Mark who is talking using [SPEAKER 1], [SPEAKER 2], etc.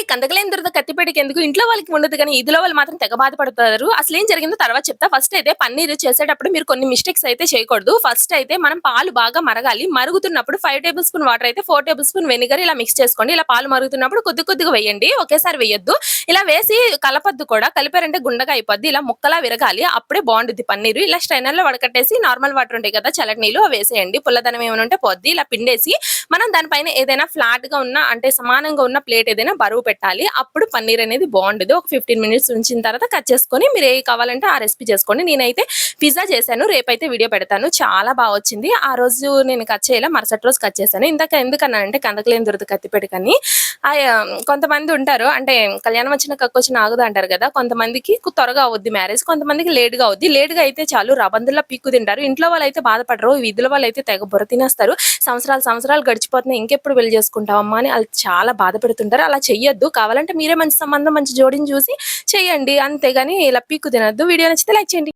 [SPEAKER 1] అంటే కందకలేని కత్తి కత్తిపేటకి ఎందుకు? ఇంట్లో వాళ్ళకి ఉండదు కానీ ఇదిలో వాళ్ళు మాత్రం తెగ బాధపడతారు అసలు ఏం జరిగిందో తర్వాత చెప్తా. ఫస్ట్ అయితే పన్నీర్ చేసేటప్పుడు మీరు కొన్ని మిస్టేక్స్ అయితే చేయకూడదు. ఫస్ట్ అయితే మనం పాలు బాగా మరగాలి. మరుగుతున్నప్పుడు ఫైవ్ టేబుల్ స్పూన్ వాటర్ అయితే ఫోర్ టేబుల్ స్పూన్ వెనిగర్ ఇలా మిక్స్ చేసుకోండి. ఇలా పాలు మరుగుతున్నప్పుడు కొద్ది కొద్దిగా వేయండి. ఒకేసారి వేయొద్దు. ఇలా వేసి కలపద్దు కూడా. కలిపారంటే గుండగా అయిపోద్ది. ఇలా ముక్కలా విరగాలి. అప్పుడే బాగుంటుంది పన్నీరు. ఇలా స్ట్రైనర్లో వడకట్టేసి నార్మల్ వాటర్ ఉంటాయి కదా చల్లటి నీళ్ళు వేసేయండి. పుల్లదనం ఏమైనా ఉంటే పోద్ది. ఇలా పిండేసి మనం దానిపైన ఏదైనా ఫ్లాట్గా ఉన్న అంటే సమానంగా ఉన్న ప్లేట్ ఏదైనా బరువు పెట్టాలి. అప్పుడు పన్నీర్ అనేది బాగుండదు ఒక ఫిఫ్టీన్ మినిట్స్ ఉంచిన తర్వాత కట్ చేసుకొని మీరు ఏ కావాలంటే ఆ రెసిపీ చేసుకోండి. నేనైతే పిజ్జా చేశాను. రేపైతే వీడియో పెడతాను. చాలా బాగా వచ్చింది. ఆ రోజు నేను కట్ చేయలే. మరుసటి రోజు కట్ చేశాను. ఇందాక ఎందుకన్నా అంటే కందకలేని దొరుకుతుంది కత్తిపెట్టుకని కొంతమంది ఉంటారు. అంటే కళ్యాణం వచ్చిన కక్కొచ్చిన ఆగుదా అంటారు కదా. కొంతమందికి త్వరగా అవుద్ది మ్యారేజ్ కొంతమందికి లేట్గా అవుద్ది. లేట్గా అయితే చాలు రబందుల్లో పీక్కు తింటారు. ఇంట్లో వాళ్ళు అయితే బాధపడరు వీధుల వాళ్ళు అయితే తెగ బుర్ర తినేస్తారు. సంవత్సరాలు సంవత్సరాలు గడిచిపోతున్నాయి. ఇంకెప్పుడు పెళ్ళి చేసుకుంటామమ్మా అని వాళ్ళు చాలా బాధ పెడుతుంటారు అలా చెయ్యొద్దు. కావాలంటే మీరే మంచి సంబంధం మంచి జోడిని చూసి చేయండి అంతేగాని ఇలా పీక్కు తినద్దు. వీడియో నచ్చితే లైక్ చేయండి.